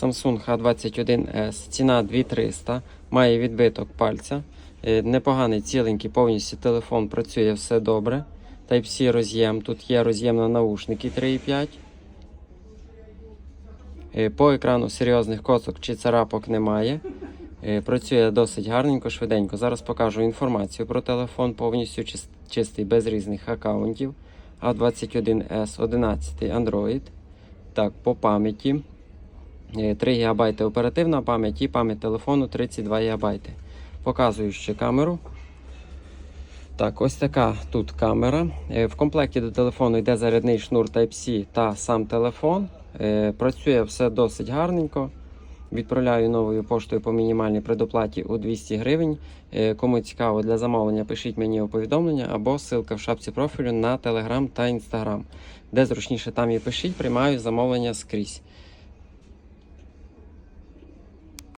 Samsung H21S, ціна 2300, має відбиток пальця. Е, Непоганий ціленький повністю телефон працює все добре. Type-C роз'єм. Тут є роз'єм на наушники 3,5. Е, По екрану серйозних косок чи царапок немає. Е, Працює досить гарненько, швиденько. Зараз покажу інформацію про телефон, повністю чистий, без різних аккаунтів. A21S 11 Android. Так, по пам'яті. Е, 3 ГБ оперативна пам'ять і пам'ять телефону 32 ГБ. Показую ще камеру. Так, ось така тут камера. Е, В комплекті до телефону йде зарядний шнур Type-C та сам телефон. Е, Працює все досить гарненько. Відправляю новою поштою по мінімальній предоплаті у 200 гривень. Е, Кому цікаво для замовлення, пишіть мені у повідомлення або ссылка в шапці профілю на Telegram та Instagram. Де зручніше там і пишіть, приймаю замовлення скрізь.